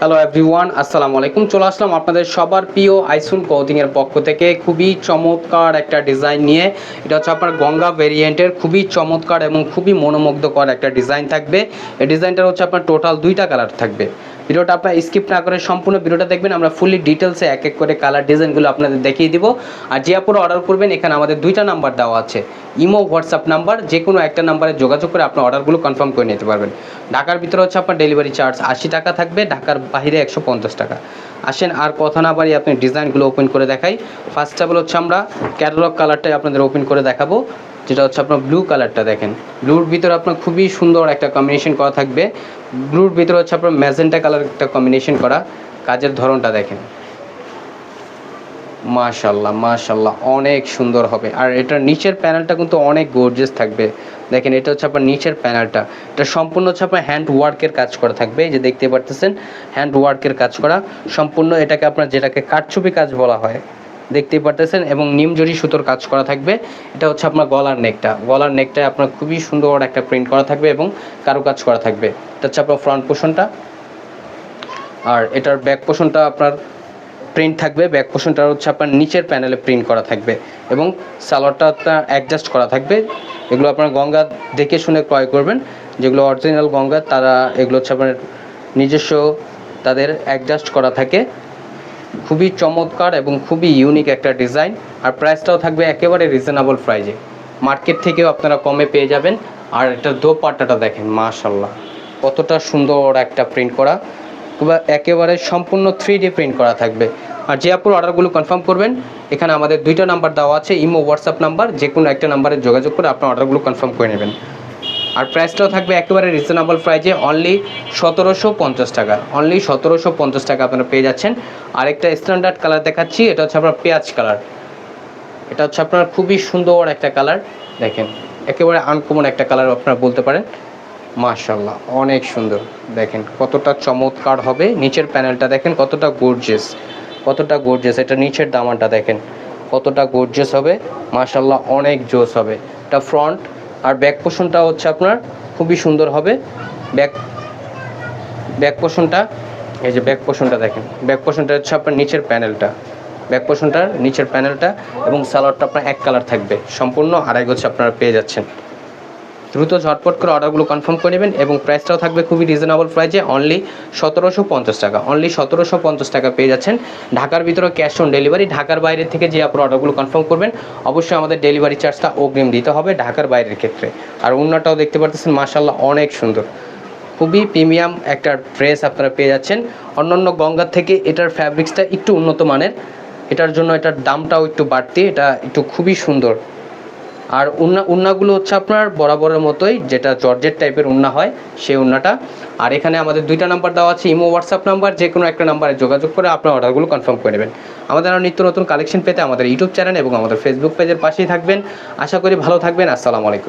Hello everyone আসসালামু আলাইকুম চলে আসলাম আপনাদের সবার প্রিয় আইসুন এর পক্ষ থেকে। খুবই চমৎকার একটা ডিজাইন নিয়ে। এটা হচ্ছে আপনার গঙ্গা ভেরিয়েন্টের খুবই চমৎকার এবং খুবই মনোমুগ্ধকর একটা ডিজাইন থাকবে। এই ডিজাইনটার হচ্ছে আপনার টোটাল দুইটা কালার থাকবে। ভিডিওটা আপনার স্কিপ না করে সম্পূর্ণ ভিডিওটা দেখবেন, আমরা ফুললি ডিটেলসে এক এক করে কালার ডিজাইনগুলো আপনাদের দেখিয়ে দিব। আর যে আপনারা অর্ডার করবেন, এখানে আমাদের দুইটা নাম্বার দেওয়া আছে। ইমো হোয়াটসঅ্যাপ নাম্বার যে কোনো একটা নাম্বারে যোগাযোগ করে আপনার অর্ডারগুলো কনফার্ম করে নিতে পারবেন। ঢাকার ভিতরে হচ্ছে আপনার ডেলিভারি চার্জ আশি টাকা থাকবে, ঢাকার বাইরে একশো পঞ্চাশ টাকা। আসেন, আর কথা না বাড়ি আপনি ডিজাইনগুলো ওপেন করে দেখাই। ফার্স্ট অফ অল হচ্ছে আমরা ক্যাটালগ কালারটাই আপনাদের ওপেন করে দেখাবো, যেটা হচ্ছে আপনার ব্লু কালারটা দেখেন। ব্লুর ভিতরে আপনার খুবই সুন্দর একটা কম্বিনেশন করা থাকবে। ব্লুর ভিতরে হচ্ছে আপনার ম্যাজেন্টা কালার একটা কম্বিনেশন করা কাজের ধরনটা দেখেন। মাশাল্লাহ মাশাল্লাহ অনেক সুন্দর হবে। আর এটার নিচের প্যানেলটা কিন্তু অনেক গর্জিয়াস থাকবে। দেখেন, এটা হচ্ছে আপনার নিচের প্যানেলটা এটা সম্পূর্ণ হচ্ছে আপনার হ্যান্ড ওয়ার্কের কাজ করা থাকবে। যে দেখতে পারতেছেন হ্যান্ড ওয়ার্কের কাজ করা। সম্পূর্ণ এটাকে আপনার যেটাকে কাঠছুপি কাজ বলা হয় দেখতেই পারতেছেন এবং নিমজরি সুতোর কাজ করা থাকবে। এটা হচ্ছে আপনার গলার নেকটা। গলার নেকটায় আপনার খুবই সুন্দর একটা প্রিন্ট করা থাকবে এবং কারও কাজ করা থাকবে। এটা হচ্ছে আপনার ফ্রন্ট পোর্শনটা আর এটার ব্যাক পোর্শনটা আপনার প্রিন্ট থাকবে। ব্যাক পোর্শনটা হচ্ছে আপনার নিচের প্যানেলে প্রিন্ট করা থাকবে এবং সালোয়ারটা আপনার অ্যাডজাস্ট করা থাকবে। এগুলো আপনার গঙ্গা দেখে শুনে ক্রয় করবেন। যেগুলো অরিজিনাল গঙ্গা, তারা এগুলো হচ্ছে আপনার নিজস্ব তাদের অ্যাডজাস্ট করা থাকে। খুবই চমৎকার এবং খুবই ইউনিক একটা ডিজাইন আর প্রাইসটাও থাকবে একেবারে রিজনেবল প্রাইজে মার্কেট থেকেও আপনারা কমে পেয়ে যাবেন। আর এটার দোপাট্টাটা দেখেন মাশাল্লাহ কতটা সুন্দর একটা প্রিন্ট করা। কিংবা একেবারে সম্পূর্ণ থ্রি ডি প্রিন্ট করা থাকবে। আর যে আপুর অর্ডারগুলো কনফার্ম করবেন, এখানে আমাদের দুইটা নাম্বার দেওয়া আছে, ইমো হোয়াটসঅ্যাপ নাম্বার যে কোনো একটা নাম্বারে যোগাযোগ করে আপনার অর্ডারগুলো কনফার্ম করে নেবেন। আর প্রাইসটাও থাকবে একেবারে রিজনেবল প্রাইজে অনলি সতেরোশো পঞ্চাশ টাকা। অনলি সতেরোশো পঞ্চাশ টাকা আপনারা পেয়ে যাচ্ছেন। আরেকটা স্ট্যান্ডার্ড কালার দেখাচ্ছি, এটা হচ্ছে আপনার পেঁয়াজ কালার এটা হচ্ছে আপনার খুবই সুন্দর একটা কালার দেখেন, একেবারে আনকমন একটা কালার আপনারা বলতে পারেন। মাশাল্লাহ অনেক সুন্দর। দেখেন, কতটা চমৎকার হবে। নিচের প্যানেলটা দেখেন, কতটা গর্জিয়াস কতটা গর্জিয়াস এটা নিচের দামানটা দেখেন। কতটা গর্জিয়াস হবে। মাশাল্লাহ অনেক জোস হবে। এটা ফ্রন্ট আর ব্যাক পোষণটা হচ্ছে আপনার খুবই সুন্দর হবে। ব্যাক ব্যাক পোষণটা এই যে ব্যাক পোষণটা দেখেন। ব্যাক পোষণটা হচ্ছে আপনার নিচের প্যানেলটা ব্যাক পোষণটার নিচের প্যানেলটা এবং সালোয়ারটা আপনার এক কালার থাকবে। সম্পূর্ণ আড়াই গোছ আপনারা পেয়ে যাচ্ছেন। দ্রুত ঝটপট করে অর্ডারগুলো কনফার্ম করে নেবেন এবং প্রাইসটাও থাকবে খুবই রিজনেবল প্রাইসে অনলি সতেরোশো পঞ্চাশ টাকা। অনলি সতেরোশো পঞ্চাশ টাকা পেয়ে যাচ্ছেন। ঢাকার ভিতরে ক্যাশ অন ডেলিভারি ঢাকার বাইরে থেকে যে আপনার অর্ডারগুলো কনফার্ম করবেন, অবশ্যই আমাদের ডেলিভারি চার্জটা অগ্রিম দিতে হবে ঢাকার বাইরের ক্ষেত্রে। আর অন্যটাও দেখতে পারতেছেন মার্শাল্লাহ অনেক সুন্দর। খুবই প্রিমিয়াম একটা ড্রেস আপনারা পেয়ে যাচ্ছেন। অন্যান্য গঙ্গার থেকে এটার ফ্যাব্রিক্সটা একটু উন্নত মানের। এটার জন্য এটার দামটাও একটু বাড়তি। এটা একটু খুবই সুন্দর। আর উন্না উন্নাগুলো হচ্ছে আপনার বরাবরের মতোই, যেটা জর্জেট টাইপের উন্না হয়, সেই উন্নাটা। আর এখানে আমাদের দুইটা নাম্বার দেওয়া আছে, ইমো হোয়াটসঅ্যাপ নাম্বার যে কোনো একটা নাম্বারে যোগাযোগ করে আপনার অর্ডারগুলো কনফার্ম করে নেবেন। আমাদের আরও নিত্য নতুন কালেকশন পেতে আমাদের ইউটিউব চ্যানেল এবং আমাদের ফেসবুক পেজের পাশেই থাকবেন। আশা করি ভালো থাকবেন, আসসালামু আলাইকুম।